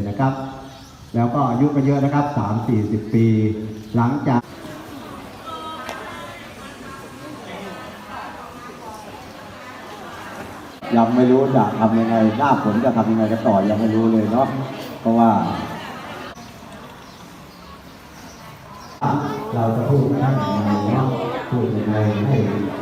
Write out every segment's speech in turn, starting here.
นะครับ แล้วก็อายุก็เยอะนะครับสามสี่สิบปี หลังจากยังไม่รู้จะทำยังไงหน้าฝนจะทำยังไงกันต่อยังไม่รู้เลยเนาะเพราะว่า เราจะพูดกันยังไงเนาะพูดยังไงให้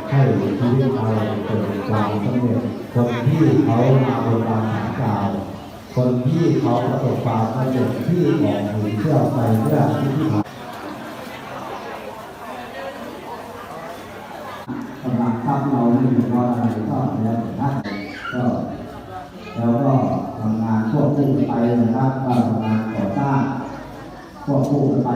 ให้ชีวิตเราเกิดความสำเร็จคนที่เขามาบนบานสารกล่าว คนที่เขาประสบความสำเร็จที่ออกหูเชื่อไปเพื่อที่ที่กำลังทำเราไม่มีว่าอะไรก็แล้วแต่ท่านก็แล้วก็ทำงานควบคู่ไปนะครับก็ทำงานก่อสร้างควบคู่ไป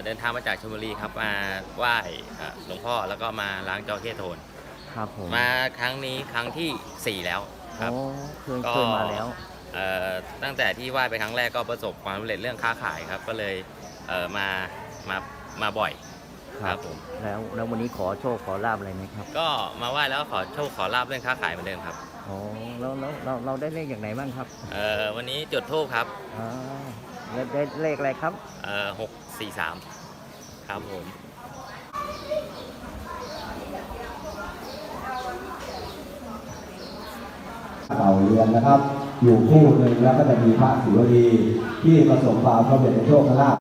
เอ่อเดินทางมาจากชลบุรีครับมาไหว้เอ่อหลวงพ่อแล้วก็มาล้างจอเข้โทน ครับผมมาครั้งนี้ครั้งทีสี่4 แล้วครับโอ้เคยก็เคยมาแล้วเอ่อตั้งแต่ที่ไหว้ไปครั้งแรกก็ประสบความสำเร็จเรื่องค้าขายครับ ก็เลยเอ่อมามามาบ่อยครับผมแล้วแล้ววันนี้ขอโชคขอลาบอะไรไหมครับก็มาไหว้แล้วก็ขอโชคขอลาบเรื่องค้าขายเหมือนเดิมครับโอ้แล้วแล้วเราเราได้เลขอย่างไหนบ้างครับเอ่อวันนี้จุดทูบครับอ่า แล้วได้เลขอะไรครับ เอ่อหกสี่สามครับผม เต่าเรือนนะครับ อยู่คู่หนึ่งแล้วก็จะมีพระศิวลีที่ประสบความสำเร็จในโชคลาภ